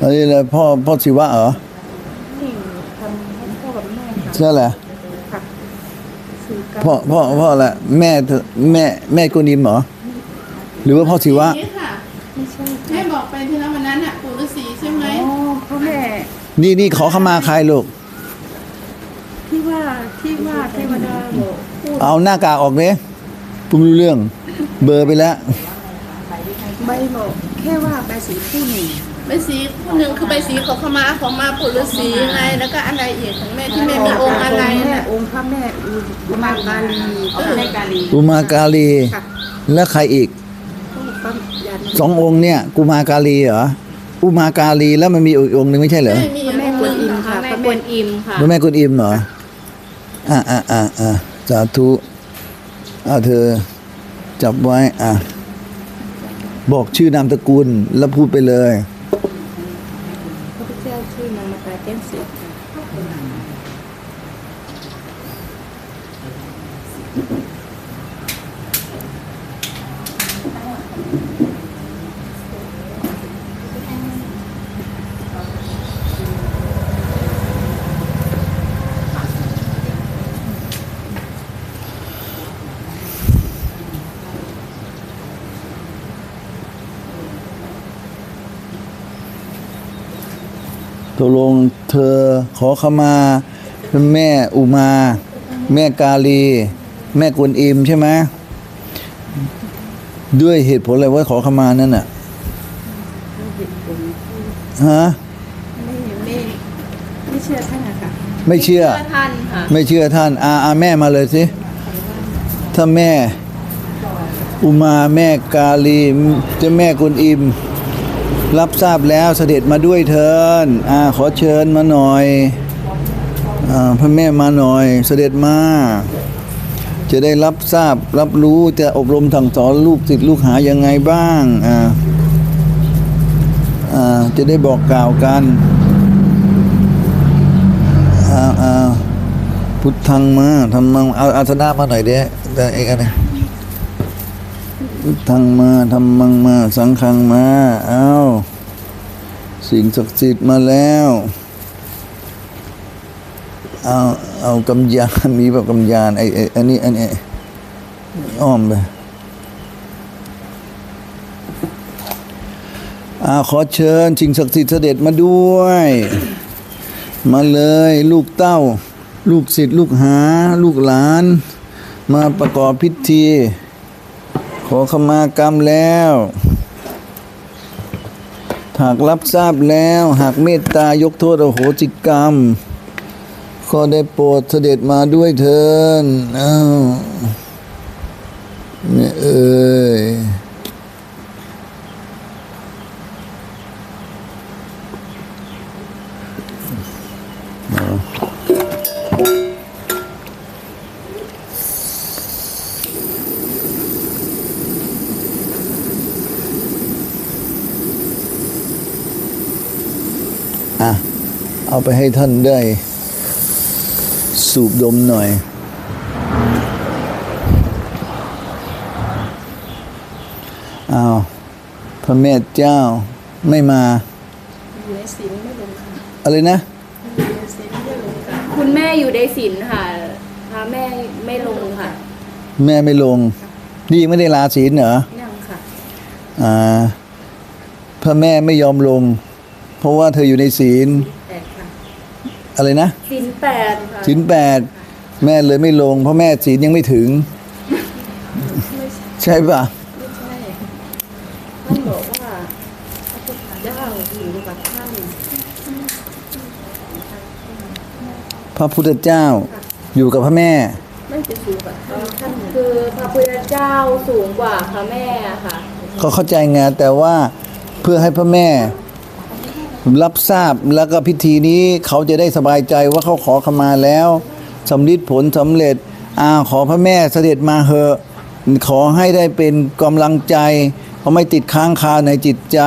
อันนี้เลยพ่อพ่อศิวะเหรอที่ทำให้พ่อกับแม่ค่ะใช่แหละค่ะสื่อกันพ่อพ่อพ่อแหละแม่เธอแม่แม่กุนิมเหรอ หรือว่าพ่อศิวะ นี่ค่ะไม่ใช่แม่บอกไปที่แล้ววันนั้นอะปู่ฤาษีใช่ไหม อ๋อพ่อแม่นี่นี่ขอขมาใครลูก ที่ว่าที่ว่าเทวดาบอกพูดเอาหน้ากากออกเนี่ยผมรู้เรื่อง เบอร์ไปแล้ว ใบบอกแค่ว่าใบสีคู่หนึ่งใบสีคนหนึ่งคือใบสีขอขมาของมาปู่ฤาษีไงแล้วก็อะไรอีกของแม่ที่แม่มีองค์อะไรแม่น่ะองค์พระแม่อุมากาลีพระแม่กาลีอุมากาลีค่ะแล้วใครอีกพระยันสององค์เนี่ยกุมากาลีเหรออุมากาลีแล้วมันมีอีกองค์หนึ่งไม่ใช่เหรอไม่มีพระแม่กวนอิมค่ะแม่พระกแม่วนอิมค่ะพระแม่กุนอิมเหรออ่าอ่าอ่าอ่าสาธุเอาเธอจับไว้อะ บอกชื่อนามตระกูลแล้วพูดไปเลย พระพุทธเจ้าชื่อนางมาตาแก้มเสียค่ะ ต กลงเธอขอขมาแม่อุมา แม่กาลี แม่กวนอิมใช่ไหมด้วยเหตุผลอะไรว่าขอขมานั่นน่ะฮะไม่ไม่ไม่เชื่อท่านอะค่ะไม่เชื่อท่านค่ะไม่เชื่อท่านอาอาแม่มาเลยสิถ้าแม่ อุมาแม่กาลีเจ้าแม่กุนอิม รับทราบแล้วเสด็จมาด้วยเถินอาขอเชิญมาหน่อยอาพระแม่มาหน่อยเสด็จมา จะได้รับทราบรับรู้จะอบรมสั่งสอนลูกศิษย์ลูกหายังไงบ้างอ่าอ่าจะได้บอกกล่าวกันอ่าอ่าพุทธังมาทำมังเอาอาสนะมาหน่อยเด้แต่เอกอะไร พุทธังมาทำมังมา สังฆังมา เอาสิ่งศักดิ์สิทธิ์มาแล้ว เอาเอากำยานมีแบบกำยานไอ้ไออันนี้อันนี้อ้อมไปอาขอเชิญสิ่งศักดิ์สิทธิ์เสด็จมาด้วย มาเลยลูกเต้า ลูกศิษย์ลูกหา ลูกหลาน มาประกอบพิธี อขมากรรมแล้ว หากรับทราบแล้ว หากเมตตายกโทษอโหสิกรรม ก็ได้โปรดเสด็จมาด้วยเถินอ้าวเนี่ยเอ้ย เอาไปให้ท่านได้ สูบดมหน่อย อ้าว พระแม่เจ้าไม่มา อยู่ในศีลไม่ลงค่ะอะไรนะ อยู่ในศีลไม่ลงค่ะ คุณแม่อยู่ในศีลค่ะพระแม่ไม่ลงค่ะ แม่ไม่ลง นี่ยังไม่ได้ลาศีลเหรอนั่งค่ะ อ่า พระแม่ไม่ยอมลง เพราะว่าเธออยู่ในศีลแต่ค่ะ อะไรนะศีลแปดค่ะศีลแปดแม่เลยไม่ลง เพราะแม่ศีลยังไม่ถึง ใช่ปะไม่ใช่ท่านบอกว่าพระพุทธเจ้าอยู่กับท่านพระพุทธเจ้าอยู่กับพระแม่ไม่จะอยู่กับท่านท่านคือพระพุทธเจ้าสูงกว่าพระแม่ค่ะเขาเข้าใจไงแต่ว่าเพื่อให้พระแม่ รับทราบแล้วก็พิธีนี้เขาจะได้สบายใจว่าเขาขอขมาแล้วสำลิดผลสำเร็จอาขอพระแม่เสด็จมาเหอะขอให้ได้เป็นกำลังใจเขาไม่ติดค้างคาในจิตใจ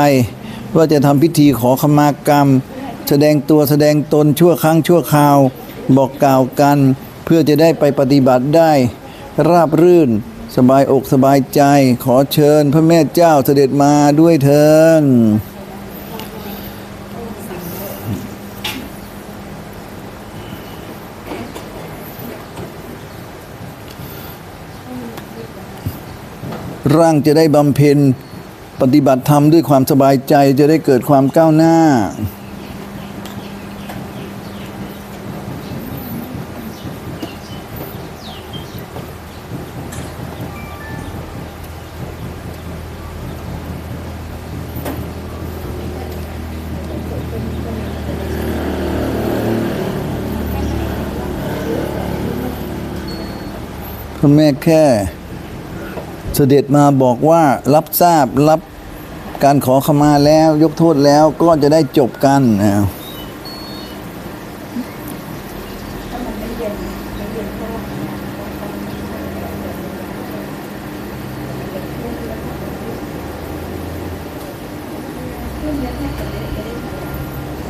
ว่าจะทำพิธีขอขมากรรม แสดงตัวแสดงตนชั่วครั้งชั่วคราว บอกกล่าวกัน เพื่อจะได้ไปปฏิบัติได้ ราบรื่นสบายอกสบายใจ ขอเชิญพระแม่เจ้าเสด็จมาด้วยเถิน ร่างจะได้บำเพ็ญปฏิบัติธรรมด้วยความสบายใจจะได้เกิดความก้าวหน้าพระแม่แค่ เสด็จมาบอกว่ารับทราบรับการขอขมาแล้วยกโทษแล้วก็จะได้จบกันนะ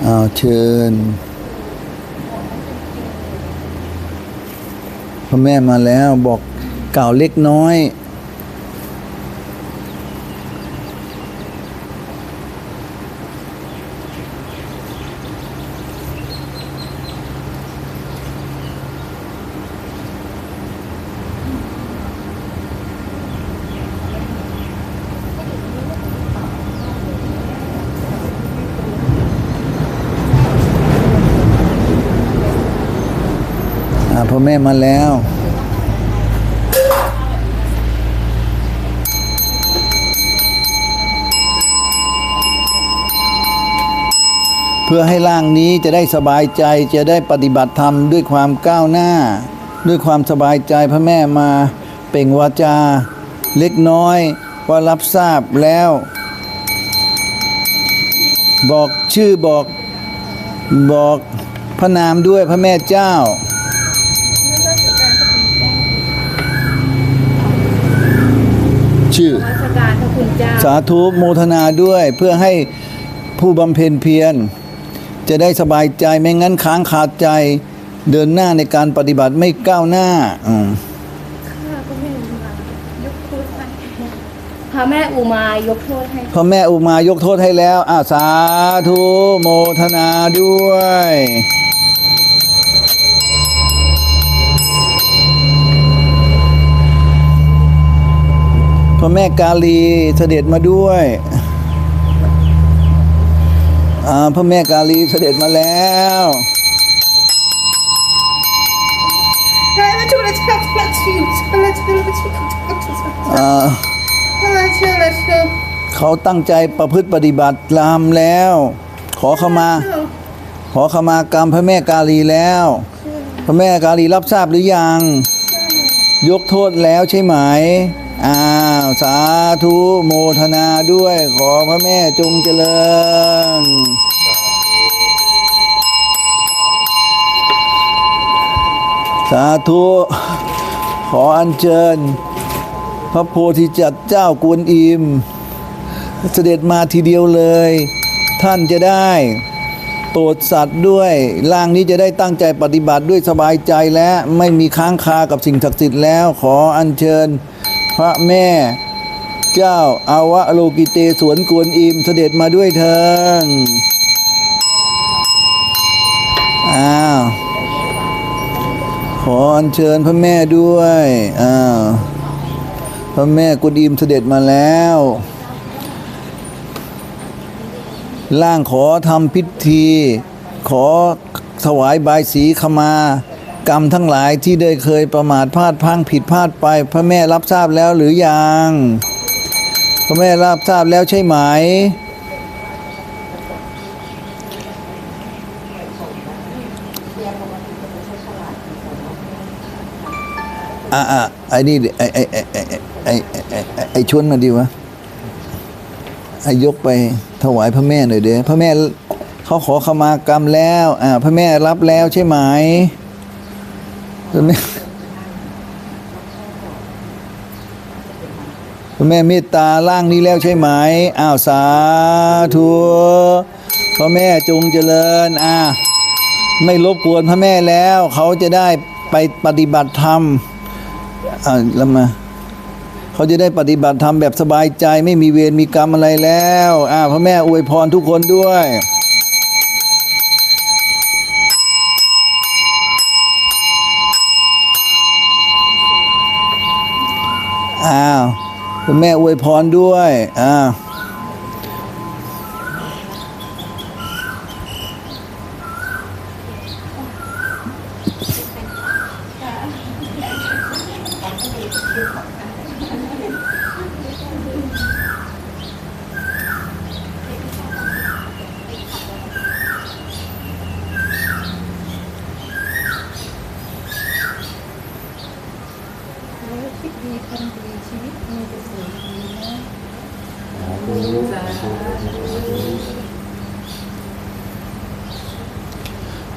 เอาเชิญพ่อแม่มาแล้วบอกกล่าวเล็กน้อย อ่าพ่อแม่มาแล้ว เพื่อให้ร่างนี้จะได้สบายใจจะได้ปฏิบัติธรรมด้วยความก้าวหน้า ด้วยความสบายใจพระแม่มาเป่งวาจา เล็กน้อยว่ารับทราบแล้ว บอกชื่อบอกบอกพระนามด้วยพระแม่เจ้า ชื่อราชการพระคุณเจ้าสาธุโมทนาด้วยเพื่อให้ผู้บำเพ็ญเพียร จะได้สบายใจไม่งั้นค้างขาดใจเดินหน้าในการปฏิบัติไม่ก้าวหน้าอืมพระแม่อุมายกโทษให้พ่อแม่อุมายกโทษให้แล้วอาสาธุโมทนาด้วย ระแม่กาลีเสด็จมาด้วยอ่าพระแม่กาลีเสด็จมาแล้วเขาตั้งใจประพฤติปฏิบัติตามแล้ว ขอขมา ขอขมากรรมพระแม่กาลีแล้ว พระแม่กาลีรับทราบหรือยัง ยกโทษแล้วใช่ไหม อ้าวสาธุโมทนาด้วยขอพระแม่จงเจริญ สาธุขออัญเชิญ พระโพธิจัตเจ้ากวนอิม เสด็จมาทีเดียวเลย ท่านจะได้โปรดสัตว์ด้วยร่างนี้จะได้ตั้งใจปฏิบัติด้วยสบายใจและไม่มีค้างคากับสิ่งศักดิ์สิทธิ์แล้ว ขออัญเชิญ พระแม่ เจ้าอาวะโลกิเตสวนกวนอิมเสด็จมาด้วยเถินอ้าวขออัญเชิญพระแม่ด้วยอ้าวพระแม่กวนอิมเสด็จมาแล้วร่างขอทำพิธี ขอถวายบายสีขมา กรรมทั้งหลายที่ได้เคยประมาทพลาดพังผิดพลาดไป พระแม่รับทราบแล้วหรือยัง พระแม่รับทราบแล้วใช่ไหม อะอะไอ้นี่ไอ้ไอ้ไอ้ไอ้ไอ้ชวนมาดีวะไอ้ยกไปถวายพระแม่หน่อยเด้อพระแม่เขาขอขมากรรมแล้ว อ่า พระแม่รับแล้วใช่ไหม พระแม่พระแม่เมตตาร่างนี้แล้วใช่ไหมอ้าวสาธุพระแม่จงเจริญอ่าไม่รบกวนพระแม่แล้ว เขาจะได้ไปปฏิบัติธรรมอ่าแล้วมาเขาจะได้ปฏิบัติธรรมแบบสบายใจ ไม่มีเวรมีกรรมอะไรแล้วอ่าพระแม่อวยพรทุกคนด้วย อ้าวคุณแม่อวยพรด้วยอ้าว คิดดีทำดีชีวิตมีแต่สิ่งดีนะ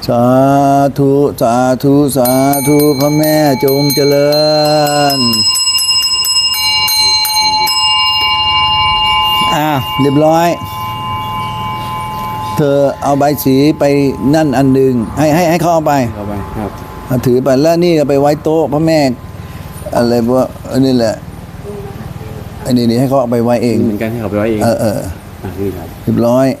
สาธุสาธุสาธุพระแม่จงเจริญอ่าเรียบร้อย เธอเอาใบสีไปนั่นอันหนึ่งให้ให้ให้เขาเอาไปเอาไปครับเอาถือไปแล้วนี่ก็ไปไว้โต๊ะพระแม่ อะไรว่าอันนี้แหละอันนี้นี่ให้เขาเอาไปไว้เองเหมือนกันที่เขาไปไว้เองเออเอออะนี่ครับเรียบร้อยค